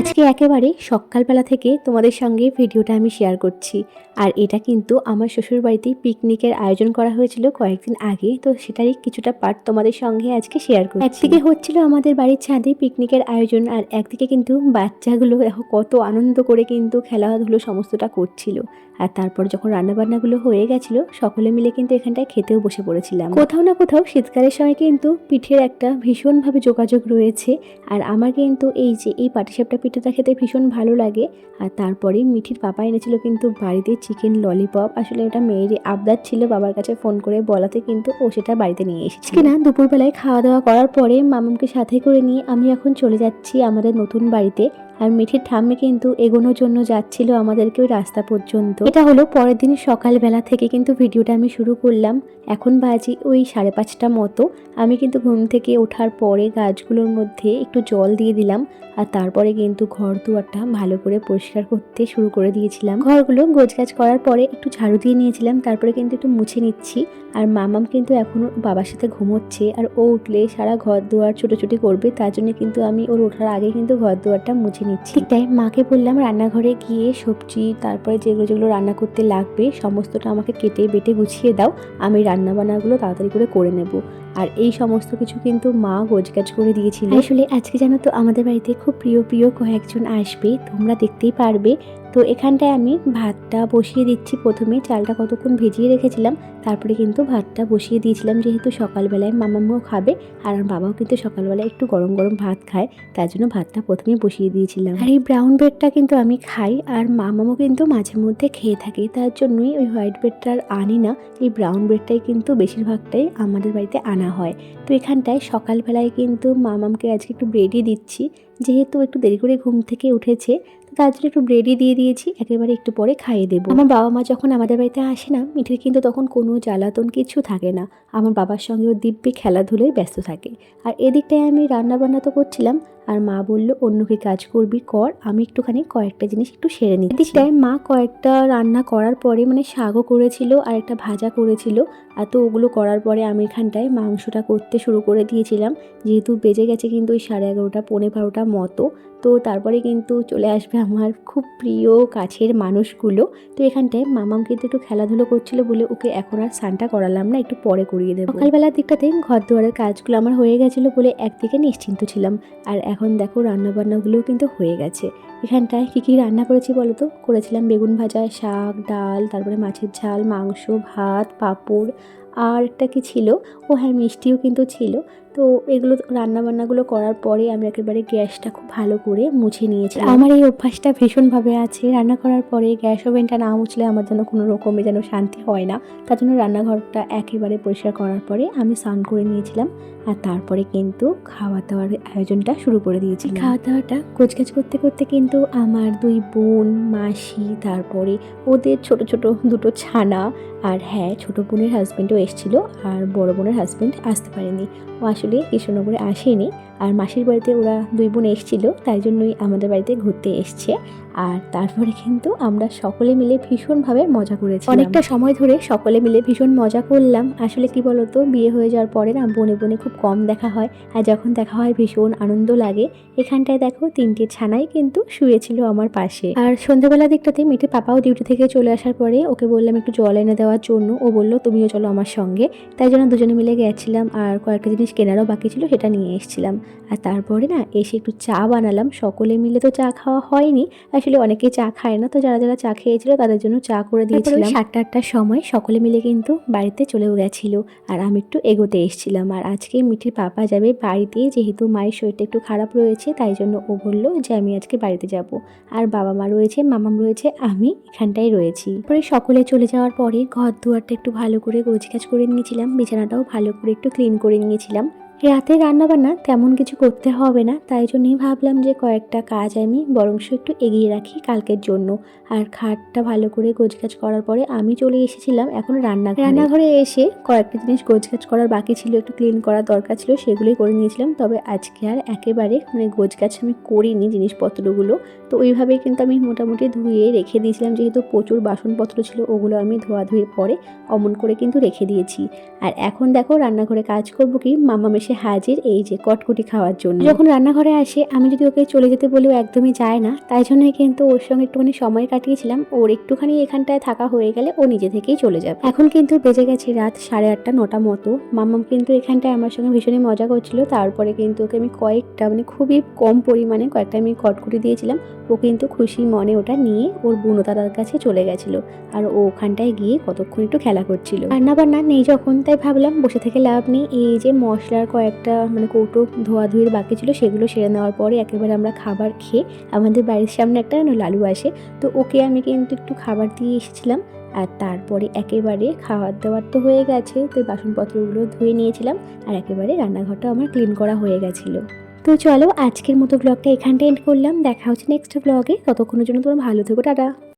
আজকে একেবারে সকালবেলা থেকে তোমাদের সঙ্গে ভিডিওটা আমি শেয়ার করছি। আর এটা কিন্তু আমার শ্বশুর বাড়িতেই পিকনিকের আয়োজন করা হয়েছিল কয়েকদিন আগে তো সেটারই কিছুটা পার্ট তোমাদের সঙ্গে আজকে শেয়ার করছি। একদিকে হচ্ছিল আমাদের বাড়ির ছাদে পিকনিকের আয়োজন, আর একদিকে কিন্তু বাচ্চাগুলো দেখো কত আনন্দ করে কিন্তু খেলাধুলো সমস্তটা করছিল। আর তারপর যখন রান্নাবান্নাগুলো হয়ে গেছিল, সকলে মিলে কিন্তু এখানটায় খেতেও বসে পড়েছিলাম। কোথাও না কোথাও শীতকালের সময় কিন্তু পিঠের একটা ভীষণভাবে যোগাযোগ রয়েছে। আর আমার কিন্তু এই যে, এই পাটিসাপটা পিঠাটা খেতে ভীষণ ভালো লাগে। আর তারপরে মিঠির পাপা এনেছিল কিন্তু বাড়িতে চিকেন ললিপপ আসলে ওটা মেয়েরই আবদার ছিল, বাবার কাছে ফোন করে বলাতে কিন্তু ও সেটা বাড়িতে নিয়ে এসেছে। কিনা দুপুরবেলায় খাওয়া দাওয়া করার পরে মামামকে সাথে করে নিয়ে আমি এখন চলে যাচ্ছি আমাদের নতুন বাড়িতে। আর মিঠির ঠাম্মি কিন্তু এগোনোর জন্য যাচ্ছিল আমাদেরকে ওই রাস্তা পর্যন্ত। এটা হলো পরের দিন সকালবেলা থেকে কিন্তু ভিডিওটা আমি শুরু করলাম। এখন বাজি ওই সাড়ে পাঁচটা মতো। আমি কিন্তু ঘুম থেকে ওঠার পরে গাছগুলোর মধ্যে একটু জল দিয়ে দিলাম আর তারপরে কিন্তু ঘর দুয়ারটা ভালো করে পরিষ্কার করতে শুরু করে দিয়েছিলাম। ঘরগুলো গোছগাছ করার পরে একটু ঝাড়ু দিয়ে নিয়েছিলাম, তারপরে কিন্তু একটু মুছে নিচ্ছি। আর মামাম কিন্তু এখনও বাবার সাথে ঘুমোচ্ছে আর ও উঠলে সারা ঘর দুয়ার ছোটোছুটি করবে, তার জন্য কিন্তু আমি ওর ওঠার আগে কিন্তু ঘর দুয়ারটা মুছে নিচ্ছি। ঠিক তাই মাকে বললাম রান্নাঘরে গিয়ে সবজি তারপরে যেগুলো যেগুলো রান্না করতে লাগবে সমস্তটা আমাকে কেটে বেটে গুছিয়ে দাও। আমি রান্না বান্নাগুলো তাড়াতাড়ি করে করে নেব। আর এই সমস্ত কিছু কিন্তু মা গোজগাজ করে দিয়েছিল। আসলে আজকে জানো তো আমাদের বাড়িতে খুব প্রিয় প্রিয় কয়েকজন আসবে। তোমরা দেখতেই পারবে তো এখানটায় আমি ভাতটা বসিয়ে দিচ্ছি। প্রথমে চালটা কতক্ষণ ভিজিয়ে রেখেছিলাম, তারপরে কিন্তু ভাতটা বসিয়ে দিয়েছিলাম। যেহেতু সকালবেলায় মামামও খাবে, আর আমার বাবাও কিন্তু সকালবেলায় একটু গরম গরম ভাত খায়, তার জন্য ভাতটা প্রথমে বসিয়ে দিয়েছিলাম। আর এই ব্রাউন ব্রেডটা কিন্তু আমি খাই, আর মামামও কিন্তু মাঝে মধ্যে খেয়ে থাকে, তার জন্যই ওই হোয়াইট ব্রেডটা আর আনি না। এই ব্রাউন ব্রেডটাই কিন্তু বেশিরভাগটাই আমাদের বাড়িতে আনা হয়। তো এখানটায় সকালবেলায় কিন্তু মামামকে আজকে একটু ব্রেডই দিচ্ছি। যেহেতু একটু দেরি করে ঘুম থেকে উঠেছে তার জন্য একটু ব্রেডই দিয়ে দিয়েছি, একেবারে একটু পরে খাইয়ে দেবো। আমার বাবা মা যখন আমাদের বাড়িতে আসে না, মিঠির কিন্তু তখন কোনো জ্বালাতন কিছু থাকে না। আমার বাবার সঙ্গেও দিব্যি খেলাধুলোয় ব্যস্ত থাকে। আর এদিকটায় আমি রান্না বান্না তো করছিলাম আর মা বলল, অন্য কি কাজ করবি? কর, আমি একটুখানি কয়েকটা জিনিস একটু সেরে নিই এদিকটায় মা কয়েকটা রান্না করার পরে মানে শাকও করেছিল আর একটা ভাজা করেছিল। আর তো ওগুলো করার পরে আমি এখানটায় মাংসটা করতে শুরু করে দিয়েছিলাম। যেহেতু বেজে গেছে কিন্তু ওই সাড়ে এগারোটা, পৌনে বারোটা মতো। তো তারপরে কিন্তু চলে আসবে আমার খুব প্রিয় কাছের মানুষগুলো। তো এখানটায় মামাম কিন্তু একটু খেলাধুলো করছিল বলে ওকে এখন আর স্নানটা করালাম না, একটু পরে করিয়ে দেবো। সকালবেলার দিকটাতে ঘর দুয়ারের কাজগুলো আমার হয়ে গেছিল বলে একদিকে নিশ্চিন্ত ছিলাম। আর এখন দেখো রান্নাবান্নাগুলোও কিন্তু হয়ে গেছে। এখানটায় কী কী রান্না করেছি বলো তো? করেছিলাম বেগুন ভাজা, শাক, ডাল, তারপরে মাছের ঝাল, মাংস, ভাত, পাঁপড় আর একটা কি ছিল? ও হ্যাঁ মিষ্টিও কিন্তু ছিল। তো এগুলো রান্না বান্নাগুলো করার পরে আমি একেবারে গ্যাসটা খুব ভালো করে মুছে নিয়েছি আমার এই অভ্যাসটা ভীষণভাবে আছে। রান্না করার পরে গ্যাস ওভেনটা না মুছলে আমার যেন কোনো রকমে যেন শান্তি হয় না। তার জন্য রান্নাঘরটা একেবারে পরিষ্কার করার পরে আমি স্নান করে নিয়েছিলাম। আর তারপরে কিন্তু খাওয়া দাওয়ার আয়োজনটা শুরু করে দিয়েছি খাওয়া দাওয়াটা কোচকাচ করতে করতে কিন্তু আমার দুই বোন মাসি তারপরে ওদের ছোট ছোট দুটো ছানা আর হ্যাঁ ছোট বোনের হাজব্যান্ডও এসেছিল আর বড় বোনের হাজব্যান্ড আসতে পারেনি। ও আসলে কৃষ্ণনগরে আসেনি। আর মাসির বাড়িতে ওরা দুই বোন এসেছিল, তাই জন্যই আমাদের বাড়িতে ঘুরতে এসছে। আর তারপরে কিন্তু আমরা সকলে মিলে ভীষণভাবে মজা করেছি অনেকটা সময় ধরে সকলে মিলে ভীষণ মজা করলাম। আসলে কি বলতো, বিয়ে হয়ে যাওয়ার পরে না বনে বনে খুব কম দেখা হয়, আর যখন দেখা হয় ভীষণ আনন্দ লাগে। এখানটায় দেখো তিনটে ছানাই কিন্তু শুয়েছিল আমার পাশে। আর সন্ধ্যাবেলা দিকটাতে মেয়েটি পাপাও ডিউটি থেকে চলে আসার পরে ওকে বললাম একটু জল এনে দেওয়ার জন্য। ও বলল, তুমিও চলো আমার সঙ্গে। তাই জন্য দুজনে মিলে গেছিলাম, আর কয়েকটা জিনিস কেনারও বাকি ছিল সেটা নিয়ে এসেছিলাম। আর তারপরে না এসে একটু চা বানালাম। সকলে মিলে তো চা খাওয়া হয়নি। আসলে অনেকে চা খায় না। তো যারা যারা চা খেয়েছিল তাদের জন্য চা করে দিয়েছিলাম। সাতটা আটটার সময় সকলে মিলে কিন্তু বাড়িতে চলেও গেছিল। আর আমি একটু এগোতে এসেছিলাম। আর আজকে মিঠির পাপা যাবে বাড়িতে। যেহেতু মায়ের শরীরটা একটু খারাপ রয়েছে তাই জন্য ও বলল যে আমি আজকে বাড়িতে যাব। আর বাবা মা রয়েছে মামাম রয়েছে আমি এখানটাই রয়েছি। পরে সকলে চলে যাওয়ার পরে ঘর দুয়ারটা একটু ভালো করে গোছগাছ করে নিয়েছিলাম। বিছানাটাও ভালো করে একটু ক্লিন করে নিয়েছিলাম। রাতে রান্নাবান্না তেমন কিছু করতে হবে না, তাই জন্যই ভাবলাম যে কয়েকটা কাজ আমি বরংশ একটু এগিয়ে রাখি কালকের জন্য। আর খাটটা ভালো করে গোছগাছ করার পরে আমি চলে এসেছিলাম এখন রান্না রান্নাঘরে এসে কয়েকটা জিনিস গোছগাছ করার বাকি ছিল, একটু ক্লিন করার দরকার ছিল, সেগুলোই করে নিয়েছিলাম। তবে আজকে আর একেবারে মানে গোছগাছ আমি করিনি জিনিসপত্রগুলো। তো ওইভাবেই কিন্তু আমি মোটামুটি ধুয়ে রেখে দিয়েছিলাম, যেহেতু প্রচুর বাসনপত্র ছিল, ওগুলো আমি ধোয়া ধুয়ে পরে অমন করে কিন্তু রেখে দিয়েছি। আর এখন দেখো রান্নাঘরে কাজ করব কি? মামা মেশে এসে হাজির এই যে কটকুটি খাওয়ার জন্য। যখন রান্নাঘরে আসে, আমি যদি ওকে চলে যেতে বলেও একদমই যায় না, তাই জন্যই কিন্তু ওর সঙ্গে একটুখানি সময় কাটিয়েছিলাম। ওর একটুখানি এখানটায় থাকা হয়ে গেলে ও নিজে থেকেই চলে যাবে। এখন কিন্তু বেজে গেছে রাত সাড়ে আটটা, নটা মতো। মাম্মাম কিন্তু এখানটায় আমার সঙ্গে ভীষণই মজা করছিল। তারপরে কিন্তু ওকে আমি কয়েকটা মানে খুবই কম পরিমাণে কয়েকটা আমি কটকুটি দিয়েছিলাম। ও কিন্তু খুশি মনে ওটা নিয়ে ওর বুনো দাদার কাছে চলে গেছিল আর ও ওখানটায় গিয়ে কতক্ষণ একটু খেলা করছিল। রান্না বান্না নেই যখন, তাই ভাবলাম বসে থেকে লাভ নেই। এই যে মশলার কয়েকটা মানে কৌটো ধোয়াধুয়ির বাকি ছিল, সেগুলো সেরে নেওয়ার পরে একেবারে আমরা খাবার খেয়ে আমাদের বাড়ির সামনে একটা লালু আসে। তো ওকে আমি কিন্তু একটু খাবার দিয়ে এসেছিলাম, আর তারপরে একেবারে খাবার দাবার তো হয়ে গেছে, তো বাসনপত্রগুলো ধুয়ে নিয়েছিলাম, আর একেবারে রান্নাঘরটা আমার ক্লিন করা হয়ে গেছিল। তো চলো আজকের মতো ব্লগটা এখানটা এন্ড করলাম, দেখা হচ্ছে নেক্সট ব্লগে ততক্ষণের জন্য তোমরা ভালো থেকো, টাটা।